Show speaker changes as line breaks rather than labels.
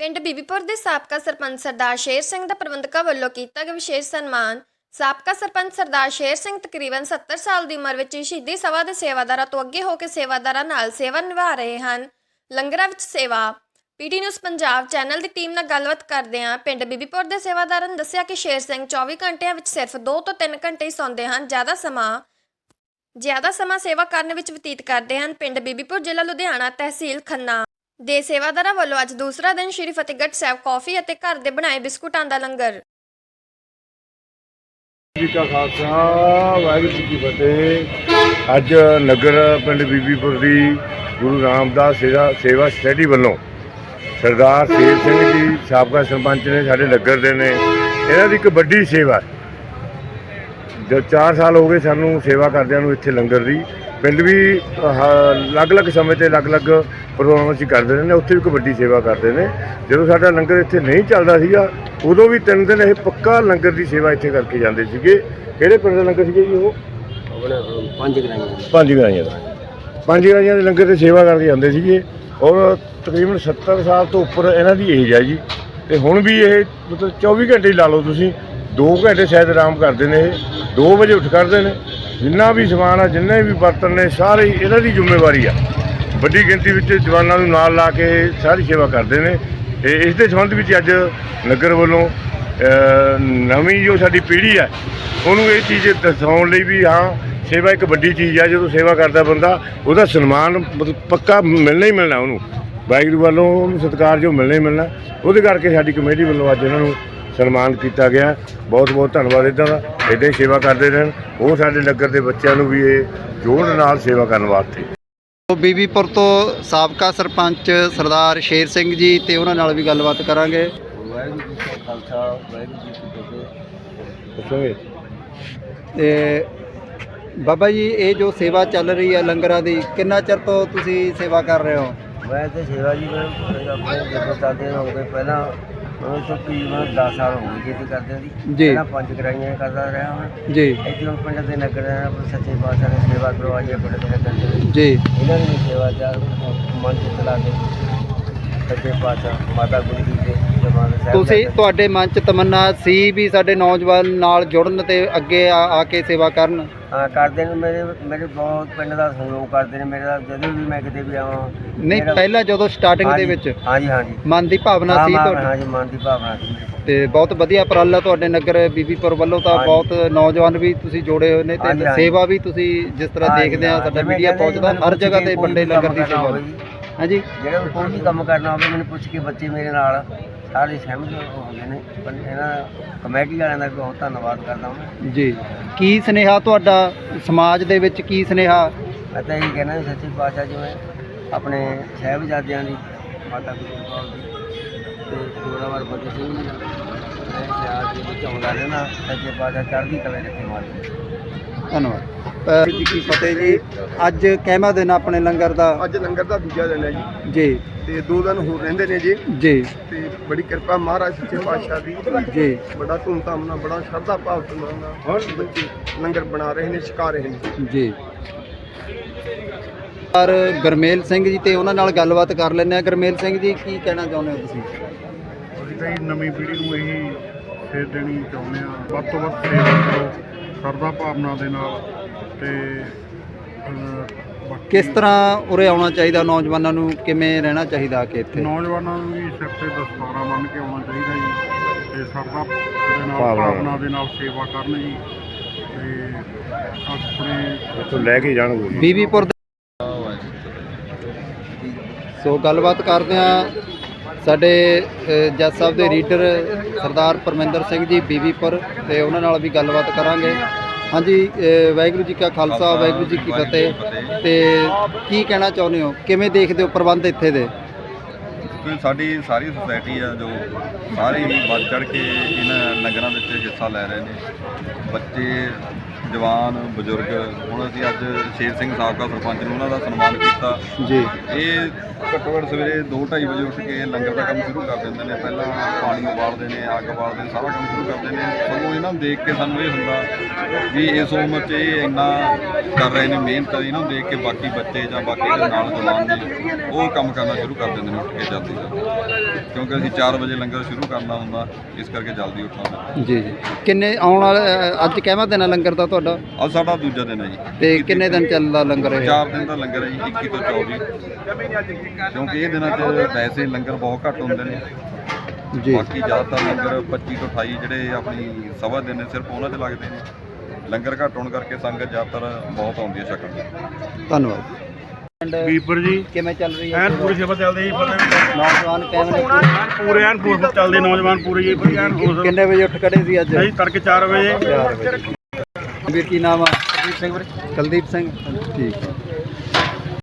ਪਿੰਡ ਬੀਬੀਪੁਰ ਦੇ ਸਾਬਕਾ ਸਰਪੰਚ ਸਰਦਾਰ ਸ਼ੇਰ ਸਿੰਘ ਦਾ ਪ੍ਰਬੰਧਕਾਂ ਵੱਲੋਂ ਕੀਤਾ ਗਿਆ ਵਿਸ਼ੇਸ਼ ਸਨਮਾਨ। ਸਾਬਕਾ ਸਰਪੰਚ ਸਰਦਾਰ ਸ਼ੇਰ ਸਿੰਘ ਤਕਰੀਬਨ 70 ਸਾਲ ਦੀ ਉਮਰ ਵਿੱਚ ਸ਼ਹੀਦੀ ਸਭਾ ਦੇ ਸੇਵਾਦਾਰਾਂ ਤੋਂ ਅੱਗੇ ਹੋ ਕੇ ਸੇਵਾਦਾਰਾਂ ਨਾਲ ਸੇਵਾ ਨਿਭਾ ਰਹੇ ਹਨ। ਲੰਗਰਾਂ ਵਿੱਚ ਸੇਵਾ। ਪੀਟੀ ਨਿਊਜ਼ ਪੰਜਾਬ ਚੈਨਲ ਦੀ ਟੀਮ ਨਾਲ ਗੱਲਬਾਤ ਕਰਦੇ ਹਾਂ ਪਿੰਡ ਬੀਬੀਪੁਰ ਦੇ ਸੇਵਾਦਾਰਾਂ ਨੇ ਦੱਸਿਆ ਕਿ ਸ਼ੇਰ ਸਿੰਘ 24 ਘੰਟਿਆਂ ਵਿੱਚ ਸਿਰਫ 2 ਤੋਂ 3 ਘੰਟੇ ਹੀ ਸੌਂਦੇ ਹਨ। ਜ਼ਿਆਦਾ ਸਮਾਂ ਜ਼ਿਆਦਾ ਸਮਾਂ ਸੇਵਾ ਕਰਨ ਵਿੱਚ ਬਤੀਤ ਕਰਦੇ ਹਨ। ਪਿੰਡ ਬੀਬੀਪੁਰ ਜ਼ਿਲ੍ਹਾ ਲੁਧਿਆਣਾ ਤਹਿਸੀਲ ਖੰਨਾ। ਦੇ ਸੇਵਾਦਾਰਾਂ ਵੱਲੋਂ ਅੱਜ ਦੂਸਰਾ ਦਿਨ ਸ਼੍ਰੀ ਫਤਿਹਗੜ੍ਹ ਸਾਹਿਬ ਕੌਫੀ ਅਤੇ ਘਰ ਦੇ ਬਣਾਏ ਬਿਸਕੁਟਾਂ ਦਾ ਲੰਗਰ।
ਜੀ ਕਾ ਖਾਲਸਾ, ਵਾਹਿਗੁਰੂ ਜੀ ਕੀ ਫਤਿਹ। ਅੱਜ ਨਗਰ ਪਿੰਡ ਬੀਬੀਪੁਰ ਦੀ ਗੁਰੂ ਰਾਮਦਾਸ ਸੇਵਾ ਸੇਵਾ ਸਟੇਡੀ ਵੱਲੋਂ ਸਰਦਾਰ ਸ਼ੇਰ ਸਿੰਘ ਜੀ, ਸਾਬਕਾ ਸਰਪੰਚ ਨੇ ਸਾਡੇ ਨਗਰ ਦੇ ਨੇ। ਇਹਨਾਂ ਦੀ ਇੱਕ ਵੱਡੀ ਸੇਵਾ ਹੈ। ਜੋ 4 ਸਾਲ ਹੋ ਗਏ ਸਾਨੂੰ ਸੇਵਾ ਕਰਦਿਆਂ ਨੂੰ ਇੱਥੇ ਲੰਗਰ ਦੀ। ਪਿੰਡ ਵੀ ਅਲੱਗ-ਅਲੱਗ ਸਮੇਂ ਤੇ ਅਲੱਗ-ਅਲੱਗ ਪ੍ਰੋਗਰਾਮ ਅਸੀਂ ਕਰਦੇ ਰਹੇ ਨੇ ਉੱਥੇ ਵੀ ਇੱਕ ਵੱਡੀ ਸੇਵਾ ਕਰਦੇ ਨੇ। ਜਦੋਂ ਸਾਡਾ ਲੰਗਰ ਇੱਥੇ ਨਹੀਂ ਚੱਲਦਾ ਸੀਗਾ ਉਦੋਂ ਵੀ ਤਿੰਨ ਦਿਨ ਇਹ ਪੱਕਾ ਲੰਗਰ ਦੀ ਸੇਵਾ ਇੱਥੇ ਕਰਕੇ ਜਾਂਦੇ ਸੀਗੇ। ਕਿਹੜੇ ਪਿੰਡ ਦਾ ਲੰਗਰ ਸੀਗਾ ਜੀ ਉਹ?
ਪੰਜ ਗਰਾਈਆਂ
ਪੰਜ ਗਰਾਈਆਂ ਦਾ। ਪੰਜ ਗਰਾਈਆਂ ਦੇ ਲੰਗਰ ਦੀ ਸੇਵਾ ਕਰਦੇ ਜਾਂਦੇ ਸੀਗੇ। ਔਰ ਤਕਰੀਬਨ 70 ਸਾਲ ਤੋਂ ਉੱਪਰ ਇਹਨਾਂ ਦੀ ਏਜ ਹੈ ਜੀ। ਤੇ ਹੁਣ ਵੀ ਇਹ ਮਤਲਬ 24 ਘੰਟੇ ਲਾ ਲਓ ਤੁਸੀਂ 2 ਘੰਟੇ ਸ਼ਾਇਦ ਆਰਾਮ ਕਰਦੇ ਨੇ ਇਹ। 2 ਵਜੇ ਉੱਠ ਕਰਦੇ ਨੇ। ਜਿੰਨਾ ਵੀ ਸਮਾਨ ਆ ਜਿੰਨੇ ਵੀ ਬਰਤਨ ਨੇ ਸਾਰੇ ਹੀ ਇਹਨਾਂ ਦੀ ਜ਼ਿੰਮੇਵਾਰੀ ਆ। ਵੱਡੀ ਗਿਣਤੀ ਵਿੱਚ ਜਵਾਨਾਂ ਨੂੰ ਨਾਲ ਲਾ ਕੇ ਸਾਰੀ ਸੇਵਾ ਕਰਦੇ ਨੇ। ਤੇ ਇਸ ਦੇ ਸੰਬੰਧ ਵਿੱਚ ਅੱਜ ਨਗਰ ਵੱਲੋਂ ਅ, ਨਵੀਂ ਜੋ ਸਾਡੀ ਪੀੜ੍ਹੀ ਆ ਉਹਨੂੰ ਇਹ ਚੀਜ਼ ਦਰਸਾਉਣ ਲਈ ਵੀ ਹਾਂ ਸੇਵਾ ਇੱਕ ਵੱਡੀ ਚੀਜ਼ ਆ ਜਦੋਂ ਸੇਵਾ ਕਰਦਾ ਬੰਦਾ ਉਹਦਾ ਸਨਮਾਨ ਮਤਲਬ ਪੱਕਾ ਮਿਲਣਾ ਹੀ ਮਿਲਣਾ ਉਹਨੂੰ। ਵਾਹਿਗੁਰੂ ਵੱਲੋਂ ਉਹਨੂੰ ਸਤਿਕਾਰ ਜੋ ਮਿਲਣਾ ਹੀ ਮਿਲਣਾ। ਉਹਦੇ ਕਰਕੇ ਸਾਡੀ ਕਮੇਟੀ ਵੱਲੋਂ ਅੱਜ ਇਹਨਾਂ ਨੂੰ ਸਨਮਾਨ ਕੀਤਾ ਗਿਆ। ਬਹੁਤ ਬਹੁਤ ਧੰਨਵਾਦ ਇੱਦਾਂ ਦਾ। ਇੱਦਾਂ ਹੀ ਸੇਵਾ ਕਰਦੇ ਰਹਿਣ। ਉਹ ਸਾਡੇ ਨਗਰ ਦੇ ਬੱਚਿਆਂ ਨੂੰ ਵੀ ਇਹ ਜੋੜਨ ਨਾਲ ਸੇਵਾ ਕਰਨ ਵਾਸਤੇ।
ਤੋਂ ਬੀਬੀਪੁਰ ਤੋਂ ਸਾਬਕਾ ਸਰਪੰਚ ਸਰਦਾਰ ਸ਼ੇਰ ਸਿੰਘ ਜੀ ਤੇ ਉਹਨਾਂ ਨਾਲ ਵੀ ਗੱਲਬਾਤ ਕਰਾਂਗੇ। ਵਾਹਿਗੁਰੂ ਜੀ ਕਾ ਖਾਲਸਾ ਵਾਹਿਗੁਰੂ ਜੀ ਕੀ ਫਤਿਹ।
ਦੱਸੋਗੇ?
ਤੇ ਬਾਬਾ ਜੀ ਇਹ ਜੋ ਸੇਵਾ ਚੱਲ ਰਹੀ ਹੈ ਲੰਗਰਾਂ ਦੀ ਕਿੰਨਾ ਚਿਰ ਤੋਂ ਤੁਸੀਂ ਸੇਵਾ ਕਰ ਰਹੇ ਹੋ?
ਮੈਂ ਤੇ ਸੇਵਾ ਜੀ ਮੈਂ ਆਪਣੇ ਜਦੋਂ ਚਾਹਦੇ ਹੋ ਗਏ ਪਹਿਲਾਂ ਉਹ ਤੋਂ ਤਕਰੀਬਨ 10 ਸਾਲ ਹੋ ਗਏ खेती ਕਰਦੇ ਦੀ।
ਜੀ।
ਪਹਿਲਾਂ ਪੰਜ ਕਰਾਈਆਂ ਕਰਦਾ ਰਿਹਾ ਹਾਂ
ਜੀ।
ਇੱਥੇ ਹੁਣ ਪਿੰਡ ਦੇ ਨਗਰ ਆਪਣੇ ਸੱਚੇ ਪਾਤਸ਼ਾਹ ਨੇ ਸੇਵਾ ਕਰਵਾਈ ਹੈ ਪਿੰਡ ਦੇ ਨਗਰ ਦੇ ਵਿੱਚ।
ਜੀ।
ਇਹਨਾਂ ਨੇ ਵੀ ਸੇਵਾ ਚਾਰ ਮਨ ਚ ਚਲਾ ਕੇ। ਸੱਚੇ ਪਾਤਸ਼ਾਹ ਮਾਤਾ ਗੁਰੂ ਜੀ ਦੇ ਜਮਾਨ ਸਾਹਿਬ
ਤੁਸੀਂ ਤੁਹਾਡੇ ਮਨ 'ਚ ਤਮੰਨਾ ਸੀ ਵੀ ਸਾਡੇ ਨੌਜਵਾਨ ਨਾਲ ਜੁੜਨ ਤੇ ਅੱਗੇ ਆ ਆ ਕੇ ਸੇਵਾ ਕਰਨ
ਹਾਂ ਕਰਦੇ ਨੇ ਮੇਰੇ ਮੇਰੇ ਬਹੁਤ ਪਿੰਡ ਦਾ ਸਹਿਯੋਗ ਕਰਦੇ ਨੇ ਮੇਰੇ ਨਾਲ ਜਦੋਂ ਵੀ ਮੈਂ ਕਿਤੇ ਵੀ ਆਵਾਂ
ਨਹੀਂ
ਮੇਰਾ-
ਪਹਿਲਾਂ ਜਦੋਂ ਸਟਾਰਟਿੰਗ ਦੇ
ਹਾਂਜੀ,
ਵਿੱਚ
ਹਾਂਜੀ ਹਾਂਜੀ
ਮਨ ਦੀ ਭਾਵਨਾ
ਹਾਂ,
ਸੀ ਤੁਹਾਡੀ
ਹਾਂਜੀ ਮਨ ਦੀ ਭਾਵਨਾ ਸੀ
ਤੇ ਬਹੁਤ ਵਧੀਆ ਉਪਰਾਲਾ ਤੁਹਾਡੇ ਨਗਰ ਬੀਬੀਪੁਰ ਵੱਲੋਂ ਤਾਂ
ਹਾਂਜੀ।
ਬਹੁਤ ਨੌਜਵਾਨ ਵੀ ਤੁਸੀਂ ਜੋੜੇ ਹੋਏ ਨੇ ਤੇ
ਹਾਂਜੀ।
ਸੇਵਾ ਵੀ ਤੁਸੀਂ ਜਿਸ ਤਰ੍ਹਾਂ
ਹਾਂਜੀ,
ਦੇਖਦੇ ਆ
ਹਾਂ,
ਸਾਡਾ
ਜਿਵੇਂ
ਮੀਡੀਆ
ਕਹਿੰਦੇ
ਪਹੁੰਚਦਾ
ਮੈਨੂੰ
ਹਰ ਜਗ੍ਹਾ ਤੇ ਵੱਡੇ ਲੰਗਰ ਦੀ ਸੇਵਾ। ਹਾਂਜੀ।
ਜਿਹੜਾ ਵੀ ਕੋਈ ਵੀ ਕੰਮ ਕਰਨਾ ਹੋਵੇ ਮੈਨੂੰ ਪੁੱਛ ਕੇ ਬੱਚੇ ਮੇਰੇ ਨਾਲ ਸਾਰੇ ਸਹਿਮਤ ਹੁੰਦੇ ਨੇ। ਪਰ ਇਹਨਾਂ ਕਮੇਟੀ ਵਾਲਿਆਂ ਦਾ ਵੀ ਬਹੁਤ ਧੰਨਵਾਦ ਕਰਦਾ ਹਾਂ।
ਜੀ। ਕੀ ਸਨੇਹਾ ਤੁਹਾਡਾ ਸਮਾਜ ਦੇ ਵਿੱਚ ਕੀ ਸਨੇਹਾ?
ਮੈਂ ਤਾਂ ਇਹ ਕਹਿਣਾ ਵੀ ਸੱਚੇ ਪਾਤਸ਼ਾਹ ਜਿਵੇਂ ਆਪਣੇ ਸਾਹਿਬਜ਼ਾਦਿਆਂ ਦੀ ਮਾਤਾ ਗੁਜਰ ਕੌਰ ਦੀ ਤੇ ਜੋਰਾਵਰ ਫਤਿਹ ਸਿੰਘ ਜੀ ਮੈਂ ਯਾਦ ਦੇ ਵਿੱਚ ਆਉਂਦਾ ਰਹਿਣਾ ਸੱਚੇ ਪਾਤਸ਼ਾਹ ਚੜ੍ਹਦੀ ਕਲਾ ਰੱਖੇ ਮਾਲਕ
ਧੰਨਵਾਦ। ਜੀ ਕੀ ਫਤਿਹ ਜੀ। ਅੱਜ ਕਹਿਮਾ ਦਿਨ ਆਪਣੇ ਲੰਗਰ ਦਾ।
ਅੱਜ ਲੰਗਰ ਦਾ ਦੂਜਾ ਦਿਨ ਹੈ ਜੀ।
ਜੀ।
ਤੇ ਦੋ ਦਿਨ ਹੋਰ ਰਹਿੰਦੇ ਨੇ ਜੀ।
ਜੀ।
ਤੇ ਬੜੀ ਕਿਰਪਾ ਮਹਾਰਾਜ ਸੱਚੇ ਪਾਤਸ਼ਾਹ ਦੀ।
ਜੀ।
ਬੜਾ ਧੂਮਧਾਮ ਨਾਲ ਬੜਾ ਸ਼ਰਧਾ ਭਾਵ ਨਾਲ ਬੱਚੇ ਲੰਗਰ ਬਣਾ ਰਹੇ ਨੇ ਛਕਾ ਰਹੇ ਨੇ।
ਜੀ। ਪਰ ਗਰਮੇਲ ਸਿੰਘ ਜੀ ਤੇ ਉਹਨਾਂ ਨਾਲ ਗੱਲਬਾਤ ਕਰ ਲੈਂਦੇ ਆ ਗਰਮੇਲ ਸਿੰਘ ਜੀ ਕੀ ਕਹਿਣਾ ਚਾਹੁੰਦੇ ਹੋ ਤੁਸੀਂ?
ਅਸੀਂ ਤਾਂ ਨਵੀਂ ਪੀੜ੍ਹੀ ਨੂੰ ਇਹੀ ਸੇਧ ਦੇਣੀ ਚਾਹੁੰਦੇ ਆ ਵੱਧ ਤੋਂ ਵੱਧ ਸੇਵਾ ਕਰੋ ਸਰਦਾ ਭਾਵਨਾ ਦੇ ਨਾਲ। ਤੇ ਅਹ, ਬਾਕੀ
ਕਿਸ ਤਰ੍ਹਾਂ ਉਰੇ ਆਉਣਾ ਚਾਹੀਦਾ? ਨੌਜਵਾਨਾਂ ਨੂੰ ਕਿਵੇਂ ਰਹਿਣਾ ਚਾਹੀਦਾ ਕੇ ਇੱਥੇ?
ਨੌਜਵਾਨਾਂ ਨੂੰ ਵੀ ਸਿਰ ਤੇ ਦਸਤਾਰਾਂ ਬੰਨ੍ਹ ਕੇ ਆਉਣਾ ਚਾਹੀਦਾ ਜੀ। ਤੇ ਸਰਦਾ ਦੇ ਨਾਲ
ਭਾਵਨਾ।
ਭਾਵਨਾ ਦੇ ਨਾਲ ਸੇਵਾ ਕਰਨ ਜੀ। ਤੇ ਆਪਣੇ
ਇੱਥੋਂ ਲੈ ਕੇ ਜਾਣਗੇ ਜੀ।
ਬੀਬੀਪੁਰ ਦੇ- ਸੋ ਗੱਲਬਾਤ ਕਰਦੇ ਆ ਸਾਡੇ ਅ, ਜੱਜ ਸਾਹਿਬ ਦੇ ਰੀਡਰ ਸਰਦਾਰ ਪਰਮਿੰਦਰ ਸਿੰਘ ਜੀ ਬੀਬੀਪੁਰ ਤੇ ਉਹਨਾਂ ਨਾਲ ਵੀ ਗੱਲਬਾਤ ਕਰਾਂਗੇ। ਹਾਂਜੀ ਵਾਹਿਗੁਰੂ ਜੀ ਕਾ ਖਾਲਸਾ ਵਾਹਿਗੁਰੂ ਜੀ ਕੀ ਫਤਿਹ। ਤੇ ਕੀ ਕਹਿਣਾ ਚਾਹੁੰਦੇ ਹੋ? ਕਿਵੇਂ ਦੇਖਦੇ ਹੋ ਪ੍ਰਬੰਧ ਇੱਥੇ ਦੇ?
ਕਿਉਂਕਿ ਸਾਡੀ ਸਾਰੀ ਸੁਸਾਇਟੀ ਆ ਜੋ ਸਾਰੇ ਹੀ ਵੱਧ ਚੜ ਕੇ ਇਹਨਾਂ ਨਗਰਾਂ ਵਿੱਚ ਹਿੱਸਾ ਲੈ ਰਹੇ ਨੇ। ਬੱਚੇ ਜਵਾਨ ਬਜ਼ੁਰਗ ਹੁਣ ਅਸੀਂ ਅੱਜ ਸ਼ੇਰ ਸਿੰਘ ਸਾਬਕਾ ਸਰਪੰਚ ਨੂੰ ਉਹਨਾਂ ਦਾ ਸਨਮਾਨ ਕੀਤਾ।
ਜੀ।
ਇਹ ਘੱਟੋ ਘੱਟ ਸਵੇਰੇ 2:30 ਵਜੇ ਉੱਠ ਕੇ ਲੰਗਰ ਦਾ ਕੰਮ ਸ਼ੁਰੂ ਕਰ ਦਿੰਦੇ ਨੇ। ਪਹਿਲਾਂ ਪਾਣੀ ਉਬਾਲਦੇ ਨੇ ਅੱਗ ਬਾਲਦੇ ਨੇ ਸਾਰਾ ਕੰਮ ਸ਼ੁਰੂ ਕਰਦੇ ਨੇ। ਸਗੋਂ ਇਹਨਾਂ ਨੂੰ ਦੇਖ ਕੇ ਸਾਨੂੰ ਇਹ ਹੁੰਦਾ ਵੀ ਇਸ ਉਮਰ 'ਚ ਇਹ ਇੰਨਾ ਕਰ ਰਹੇ ਨੇ ਮਿਹਨਤ ਇਹਨਾਂ ਨੂੰ ਦੇਖ ਕੇ ਬਾਕੀ ਬੱਚੇ ਜਾਂ ਬਾਕੀ ਦੇ ਨਾਲ ਜਵਾਨ ਨੇ ਉਹ ਕੰਮ ਕਰਨਾ ਸ਼ੁਰੂ ਕਰ ਦਿੰਦੇ ਨੇ ਉੱਠ ਕੇ ਜਲਦੀ ਜਲਦੀ। ਕਿਉਂਕਿ ਅਸੀਂ 4 ਵਜੇ ਲੰਗਰ ਸ਼ੁਰੂ ਕਰਨਾ ਹੁੰਦਾ ਇਸ ਕਰਕੇ ਜਲਦੀ ਉੱਠਣਾ
ਜੀ ਜੀ। ਕਿੰਨੇ ਆਉਣ ਵਾਲੇ ਅੱਜ ਦਿਨ ਹੈ ਲੰਗਰ ਦਾ ਤੁਹਾਡਾ?
ਅੱਜ ਸਾਡਾ ਦੂਜਾ ਦਿਨ ਹੈ ਜੀ।
ਤੇ ਕਿੰਨੇ ਦਿਨ ਚੱਲਦਾ ਲੰਗਰ ਇਹ?
ਚਾਰ ਦਿਨ ਦਾ ਲੰਗਰ ਹੈ ਜੀ 21 ਤੋਂ 24 ਕਿਉਂਕਿ ਇਹ ਦਿਨਾਂ 'ਚ ਵੈਸੇ ਲੰਗਰ ਬਹੁਤ ਘੱਟ ਹੁੰਦੇ ਨੇ।
ਜੀ।
ਬਾਕੀ ਜ਼ਿਆਦਾਤਰ ਲੰਗਰ 25 ਤੋਂ 28 ਜਿਹੜੇ ਆਪਣੀ ਸਭਾ ਦਿਨ ਨੇ ਸਿਰਫ ਉਹਨਾਂ 'ਚ ਲੱਗਦੇ ਨੇ। ਲੰਗਰ ਘੱਟ ਹੋਣ ਕਰਕੇ ਸੰਗਤ ਜ਼ਿਆਦਾਤਰ ਬਹੁਤ ਆਉਂਦੀ ਹੈ ਛਕਣ ਦੀ।
ਧੰਨਵਾਦ।
ਬੀਬਰ ਜੀ
ਕਿਵੇਂ ਚੱਲ ਰਹੀ ਹੈ?
ਐਨ ਪੂਰੀ ਸੇਵਾ ਚੱਲਦੀ ਜੀ ਪਤਾ
ਨੌਜਵਾਨ ਨੇ?
ਪੂਰੇ ਐਨ ਪੂਰੇ ਚੱਲਦੇ ਨੌਜਵਾਨ ਪੂਰੇ ਜੀ ਐਨ
ਕਿੰਨੇ ਵਜੇ ਉੱਠ ਖੜੇ ਸੀ ਅੱਜ?
ਅਸੀਂ ਤੜਕੇ 4 ਵਜੇ।
ਵੀਰ ਕੀ ਨਾਮ ਆ? ਕੁਲਦੀਪ ਸਿੰਘ ਕੁਲਦੀਪ ਸਿੰਘ। ਠੀਕ ਹੈ।